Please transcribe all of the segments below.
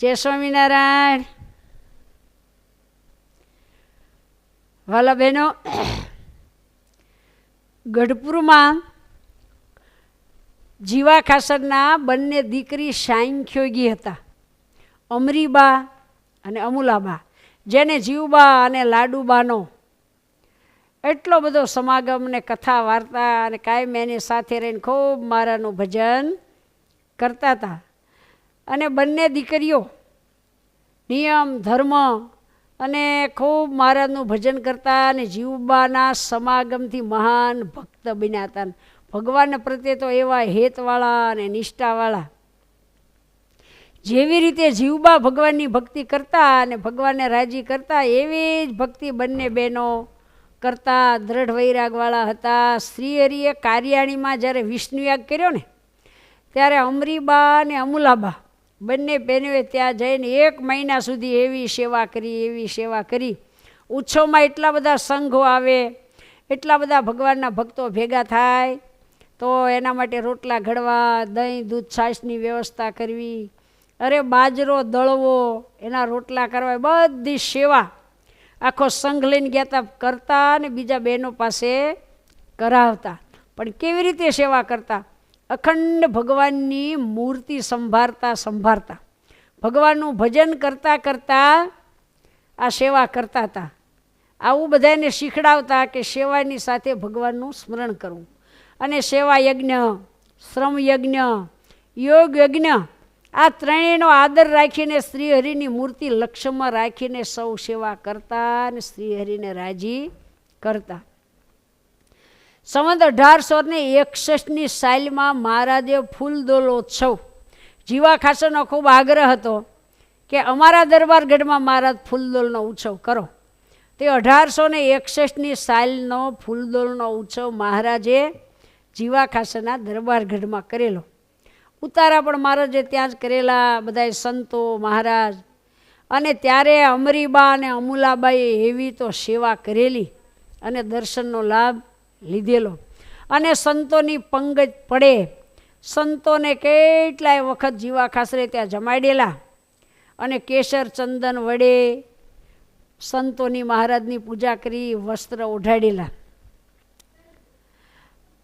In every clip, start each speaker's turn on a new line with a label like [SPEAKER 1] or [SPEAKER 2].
[SPEAKER 1] જય સ્વામિનારાયણ. વાલા બહેનો, ગઢપુરમાં જીવા ખાસરના બંને દીકરી સાંખ્યોગી હતા. અમરીબા અને અમુલાબા. જેને જીવબા અને લાડુબાનો એટલો બધો સમાગમ ને કથા વાર્તા અને કાયમ એની સાથે રહીને ખૂબ મારાનું ભજન કરતા હતા. અને બંને દીકરીઓ નિયમ, ધર્મ અને ખૂબ મહારાજનું ભજન કરતા અને જીવબાના સમાગમથી મહાન ભક્ત બન્યા હતા. ભગવાન પ્રત્યે તો એવા હેતવાળા અને નિષ્ઠાવાળા. જેવી રીતે જીવબા ભગવાનની ભક્તિ કરતા અને ભગવાનને રાજી કરતા, એવી જ ભક્તિ બંને બહેનો કરતા. દ્રઢ વૈરાગવાળા હતા. શ્રીહરિએ કાર્યાણીમાં જ્યારે વિષ્ણુયાગ કર્યો ને ત્યારે અમરીબા અને અમુલાબા બંને બહેનોએ ત્યાં જઈને એક મહિના સુધી એવી સેવા કરી, એવી સેવા કરી. ઉત્સવમાં એટલા બધા સંઘો આવે, એટલા બધા ભગવાનના ભક્તો ભેગા થાય, તો એના માટે રોટલા ઘડવા, દહીં, દૂધ, છાશની વ્યવસ્થા કરવી. અરે બાજરો, દળવો, એના રોટલા કરવા, બધી સેવા આખો સંઘ લઈને ગયા હતા કરતા અને બીજા બહેનો પાસે કરાવતા. પણ કેવી રીતે સેવા કરતા? અખંડ ભગવાનની મૂર્તિ સંભાળતા સંભાળતા ભગવાનનું ભજન કરતાં કરતાં આ સેવા કરતા હતા. આવું બધાને શીખડાવતા કે સેવાની સાથે ભગવાનનું સ્મરણ કરવું. અને સેવા યજ્ઞ, શ્રમ યજ્ઞ, યોગ યજ્ઞ, આ ત્રણેયનો આદર રાખીને શ્રીહરિની મૂર્તિ લક્ષ્યમાં રાખીને સૌ સેવા કરતા અને શ્રીહરિને રાજી કરતા. સંવત અઢારસો ને એકસઠની સાઇલમાં મહારાજે ફૂલદોલોત્સવ જીવા ખાસનો ખૂબ આગ્રહ હતો કે અમારા દરબારગઢમાં મહારાજ ફૂલદોલનો ઉત્સવ કરો. તે અઢારસો ને એકસઠની સાઇલનો ફૂલદોલનો ઉત્સવ મહારાજે જીવા ખાસના દરબારગઢમાં કરેલો. ઉતારા પણ મહારાજે ત્યાં જ કરેલા બધા સંતો, મહારાજ અને ત્યારે અમરીબા અને અમુલાબાઈએ એવી તો સેવા કરેલી અને દર્શનનો લાભ લીધેલો. અને સંતોની પંગજ પડે. સંતોને કેટલાય વખત જીવા ખાસરે ત્યાં જમાડેલા. અને કેસર ચંદન વડે સંતોની મહારાજની પૂજા કરી વસ્ત્ર ઓઢાડેલા.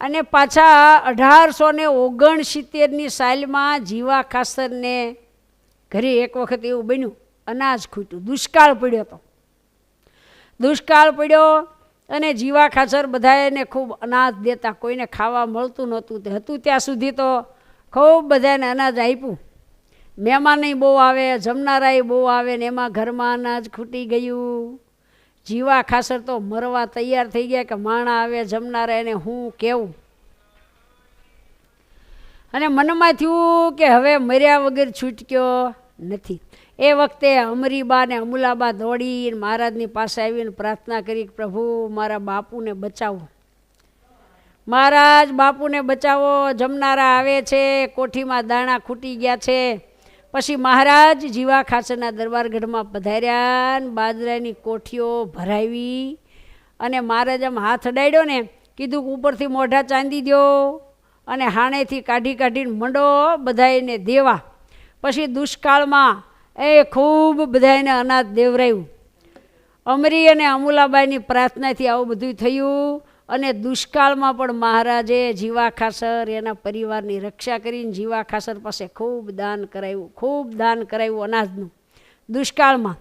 [SPEAKER 1] અને પાછા અઢારસો ને ઓગણસિત્તેરની સાલમાં જીવા ખાસરને ઘરે એક વખત એવું બન્યું. અનાજ ખૂટ્યું. દુષ્કાળ પડ્યો હતો. દુષ્કાળ પડ્યો અને જીવા ખાસર બધાને ખૂબ અનાજ દેતા, કોઈને ખાવા મળતું નહોતું. તે હતું ત્યાં સુધી તો ખૂબ બધાને અનાજ આપ્યું મહેમાનય બહુ આવે, જમનારાય બહુ આવે ને એમાં ઘરમાં અનાજ ખૂટી ગયું. જીવા ખાસર તો મરવા તૈયાર થઈ ગયા કે માણા આવે જમનારા એને હું કેવું? અને મનમાં થયું કે હવે મર્યા વગર છૂટક્યો નથી. એ વખતે અમરીબા ને અમુલાબા દોડીને મહારાજની પાસે આવીને પ્રાર્થના કરી કે પ્રભુ મારા બાપુને બચાવો. મહારાજ, બાપુને બચાવો, જમનારા આવે છે, કોઠીમાં દાણા ખૂટી ગયા છે. પછી મહારાજ જીવા ખાસરના દરબારગઢમાં પધાર્યા ને બાજરાની કોઠીઓ ભરાવી અને મહારાજ આમ હાથ અડાડ્યો ને, કીધું ઉપરથી મોઢા ચાંદી દો અને હાણેથી કાઢી કાઢીને મંડો બધાને દેવા. પછી દુષ્કાળમાં એ ખૂબ બધાને અનાજ દેવરાયું અમરી અને અમુલાબાઈની પ્રાર્થનાથી આવું બધું થયું અને દુષ્કાળમાં પણ મહારાજે જીવા ખાસર, એના પરિવારની રક્ષા કરીને જીવા ખાસર પાસે ખૂબ દાન કરાવ્યું ખૂબ દાન કરાવ્યું અનાજનું દુષ્કાળમાં.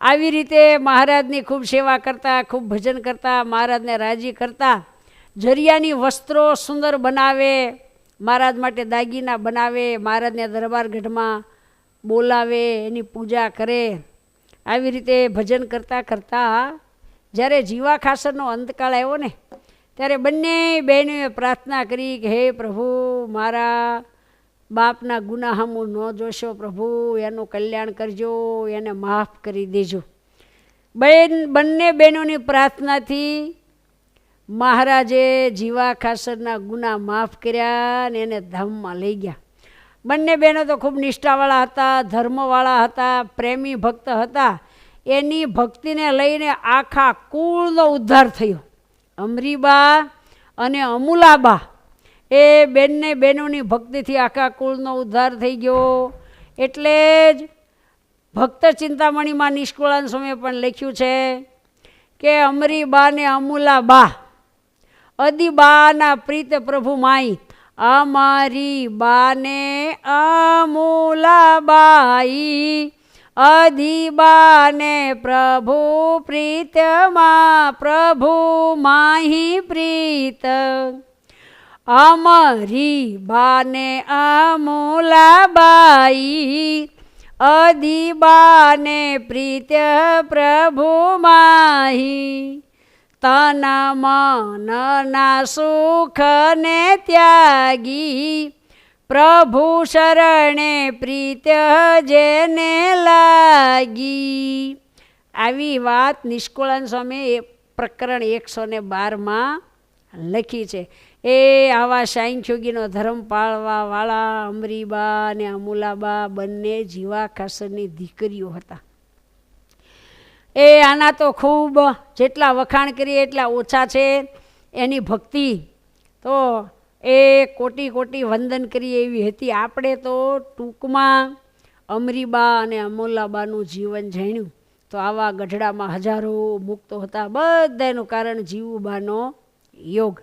[SPEAKER 1] આવી રીતે મહારાજની ખૂબ સેવા કરતા, ખૂબ ભજન કરતા, મહારાજને રાજી કરતા, જરિયાની વસ્ત્રો સુંદર બનાવે, મહારાજ માટે દાગીના બનાવે, મહારાજને દરબારગઢમાં બોલાવે, એની પૂજા કરે. આવી રીતે ભજન કરતાં કરતાં જ્યારે જીવા ખાસરનો અંતકાળ આવ્યો ને, ત્યારે બંને બહેનોએ પ્રાર્થના કરી કે, હે પ્રભુ, મારા બાપના ગુના હમું ન જોશો પ્રભુ, એનું કલ્યાણ કરજો, એને માફ કરી દેજો. બેન બંને બહેનોની પ્રાર્થનાથી મહારાજે જીવા ખાસરના ગુના માફ કર્યા અને એને ધામમાં લઈ ગયા. બંને બહેનો તો ખૂબ નિષ્ઠાવાળા હતા, ધર્મવાળા હતા, પ્રેમી ભક્ત હતા. એની ભક્તિને લઈને આખા કુળનો ઉદ્ધાર થયો. અમરીબા અને અમુલાબા એ બેનને બહેનોની ભક્તિથી આખા કુળનો ઉદ્ધાર થઈ ગયો. એટલે જ ભક્ત ચિંતામણીમાં નિષ્કુળાન સ્વામીએ પણ લખ્યું છે કે અમરીબા ને અમૂલા બા અદિબાના પ્રીત પ્રભુ માઈ અમારી બાને અમૂલાબાઈ અધિબાને પ્રભુ પ્રીતમાં, પ્રભુ માહી પ્રીત. અમારી બાને અમૂલાબાઈ અધિબાને પ્રીત પ્રભુ માહી. તન મનના સુખને ત્યાગી પ્રભુ શરણે પ્રીત્ય જેને લાગી. આવી વાત નિષ્કુળાન સ્વામી એ પ્રકરણ એકસો ને બારમાં લખી છે. એ આવા સાંખ્યોગીનો ધર્મ પાળવાવાળા અમરીબા અને અમુલાબા બંને જીવા ખાસરની દીકરીઓ હતા. એ આના તો ખૂબ જેટલા વખાણ કરીએ એટલા ઓછા છે. એની ભક્તિ તો એ કોટી કોટી વંદન કરીએ એવી હતી. આપણે તો ટૂંકમાં અમરીબા અને અમોલાબાનું જીવન જાણ્યું. તો આવા ગઢડામાં હજારો મુક્તો હતા. બધાનું કારણ જીવુબાનો યોગ.